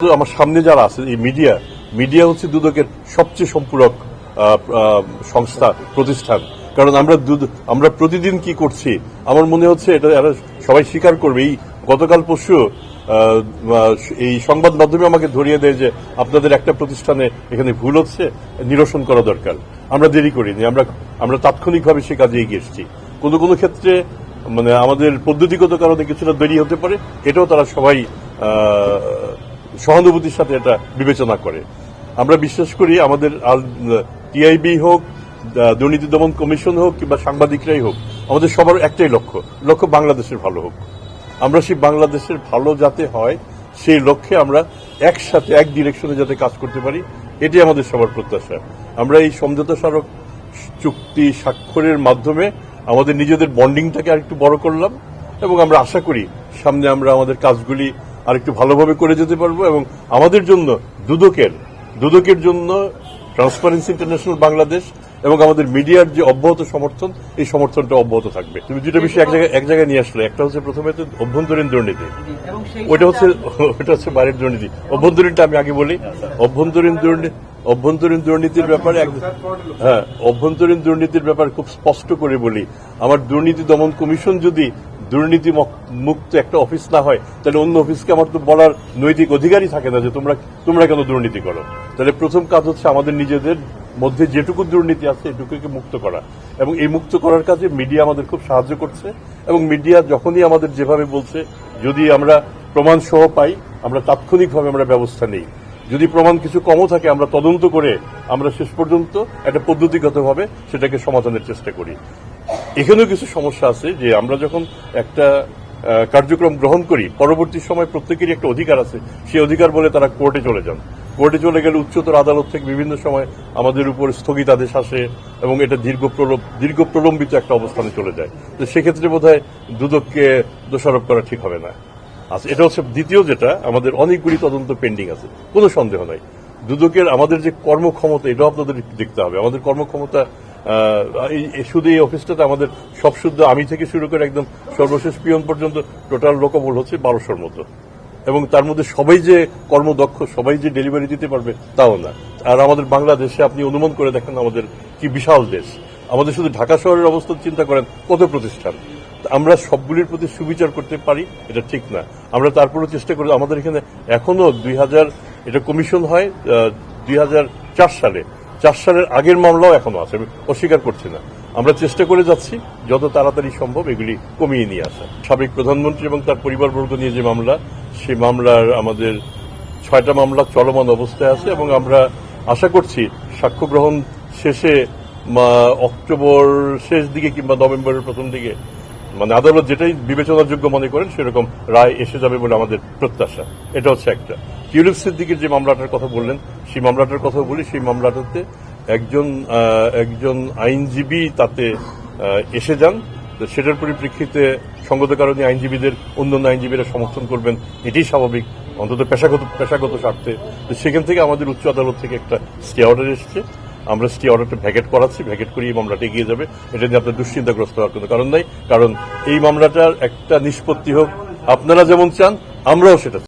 আমার সামনে যারা আছে এই মিডিয়া মিডিয়া হচ্ছে দুদকের সবচেয়ে সম্পূরক সংস্থা, প্রতিষ্ঠান। কারণ আমরা আমরা প্রতিদিন কি করছি? আমার মনে হচ্ছে এটা সবাই স্বীকার করবে। এই গতকাল পরশু এই সংবাদ মাধ্যমে আমাকে ধরিয়ে দেয় যে আপনাদের একটা প্রতিষ্ঠানে এখানে ভুল হচ্ছে, নিরসন করা দরকার। আমরা দেরি করিনি, আমরা আমরা তাৎক্ষণিকভাবে সে কাজে এগিয়ে এসেছি। কোনো কোনো ক্ষেত্রে মানে আমাদের পদ্ধতিগত কারণে কিছুটা দেরি হতে পারে, এটাও তারা সবাই সহানুভূতির সাথে এটা বিবেচনা করে। আমরা বিশ্বাস করি আমাদের টিআইবি হোক দুর্নীতি দমন কমিশন হোক কিংবা সাংবাদিকরাই হোক, আমাদের সবার একটাই লক্ষ্য লক্ষ্য বাংলাদেশের ভালো হোক। আমরা সেই বাংলাদেশের ভালো যাতে হয়, সেই লক্ষ্যে আমরা একসাথে, এক ডিরেকশনে যাতে কাজ করতে পারি, এটাই আমাদের সবার প্রত্যাশা। আমরা এই সমঝোতা স্মারক চুক্তি স্বাক্ষরের মাধ্যমে আমাদের নিজেদের বন্ডিংটাকে আরেকটু বড় করলাম এবং আমরা আশা করি সামনে আমরা আমাদের কাজগুলি আরেকটু ভালোভাবে করে যেতে পারব এবং আমাদের জন্য দুদকের দুদকের জন্য ট্রান্সপারেন্সি ইন্টারন্যাশনাল বাংলাদেশ এবং আমাদের মিডিয়ার যে অব্যাহত সমর্থন, এই সমর্থনটা অব্যাহত থাকবে। তুমি দুটো বিষয় এক জায়গায় এক জায়গায় নিয়ে আসলে। একটা হচ্ছে প্রথমে তো অভ্যন্তরীণ দুর্নীতি। ওইটা হচ্ছে ওইটা হচ্ছে বাইরের দুর্নীতি। অভ্যন্তরীণটা আমি আগে বলি। অভ্যন্তরীণ দুর্নীতি, অভ্যন্তরীণ দুর্নীতির ব্যাপারে হ্যাঁ অভ্যন্তরীণ দুর্নীতির ব্যাপারে খুব স্পষ্ট করে বলি। আমার দুর্নীতি দমন কমিশন যদি দুর্নীতি মুক্ত একটা অফিস না হয়, তাহলে অন্য অফিসকে আমার তো বলার নৈতিক অধিকারই থাকে না যে তোমরা তোমরা কেন দুর্নীতি করো? তাহলে প্রথম কাজ হচ্ছে আমাদের নিজেদের মধ্যে যেটুকু দুর্নীতি আছে এটুকুকে মুক্ত করা। এবং এই মুক্ত করার কাজে মিডিয়া আমাদের খুব সাহায্য করছে। এবং মিডিয়া যখনই আমাদের যেভাবে বলছে, যদি আমরা প্রমাণ সহ পাই, আমরা তাৎক্ষণিকভাবে আমরা ব্যবস্থা নেই। যদি প্রমাণ কিছু কমও থাকে, আমরা তদন্ত করে আমরা শেষ পর্যন্ত একটা পদ্ধতিগতভাবে সেটাকে সমাধানের চেষ্টা করি। এখানেও কিছু সমস্যা আছে যে আমরা যখন একটা কার্যক্রম গ্রহণ করি, পরবর্তী সময় প্রত্যেকেরই একটা অধিকার আছে। সেই অধিকার বলে তারা কোর্টে চলে যান। কোর্টে চলে গেলে উচ্চতর আদালত থেকে বিভিন্ন সময় আমাদের উপর স্থগিতাদেশ আসে এবং এটা দীর্ঘ দীর্ঘ প্রলম্বিত একটা অবস্থানে চলে যায়। তো সেক্ষেত্রে বোধ হয় দুদককে দোষারোপ করা ঠিক হবে না। আচ্ছা এটা হচ্ছে দ্বিতীয় যেটা, আমাদের অনেকগুলি তদন্ত পেন্ডিং আছে। কোনো সন্দেহ নাই। দুদকের আমাদের যে কর্মক্ষমতা, এটাও আপনাদের দেখতে হবে। আমাদের কর্মক্ষমতা শুধু এই অফিসটাতে আমাদের সব শুদ্ধ। আমি থেকে শুরু করে একদম সর্বশেষ পিয়ন পর্যন্ত টোটাল লোকবল হচ্ছে বারোশোর মতো। এবং তার মধ্যে সবাই যে কর্মদক্ষ, সবাই যে ডেলিভারি দিতে পারবে, তাও না। আর আমাদের বাংলাদেশে আপনি অনুমান করে দেখেন আমাদের কি বিশাল দেশ। আমাদের শুধু ঢাকা শহরের অবস্থা চিন্তা করেন, কত প্রতিষ্ঠান? আমরা সবগুলির প্রতি সুবিচার করতে পারি, এটা ঠিক না। আমরা তারপরেও চেষ্টা করি, আমাদের এখানে এখনও দুই হাজার, এটা কমিশন হয় দুই হাজার চার সালে চার সালের আগের মামলাও এখনও আছে অস্বীকার করছি না। আমরা চেষ্টা করে যাচ্ছি, যত তাড়াতাড়ি সম্ভব এগুলি কমিয়ে নিয়ে আসা। সাবেক প্রধানমন্ত্রী এবং তার পরিবারবর্গ নিয়ে যে মামলা সেই মামলার আমাদের ছয়টা মামলা চলমান অবস্থায় আছে এবং আমরা আশা করছি সাক্ষ্য গ্রহণ শেষে অক্টোবর শেষ দিকে কিংবা নভেম্বরের প্রথম দিকে মানে আদালত যেটাই বিবেচনার যোগ্য মনে করেন, সেরকম রায় এসে যাবে বলে আমাদের প্রত্যাশা। এটা হচ্ছে একটা। টিউলিপ সিদ্দিকের যে মামলাটার কথা বললেন, সেই মামলাটার কথা বলি, সেই মামলাটাতে একজন একজন আইনজীবী তাতে এসে যান। সেটার পরিপ্রেক্ষিতে সঙ্গত কারণে আইনজীবীদের, অন্যান্য আইনজীবীরা সমর্থন করবেন, এটাই স্বাভাবিক। অন্তত পেশাগত পেশাগত স্বার্থে। সেখান থেকে আমাদের উচ্চ আদালত থেকে একটা স্টে অর্ডার এসেছে। আমরা স্টে অর্ডারটা ভ্যাকেট করাচ্ছি ভ্যাকেট করিয়ে মামলাটা এগিয়ে যাবে এটা নিয়ে আপনার দুশ্চিন্তাগ্রস্ত হওয়ার কোনো কারণ নাই কারণ এই মামলাটার একটা নিষ্পত্তি হোক, আপনারা যেমন চান, আমরাও সেটা।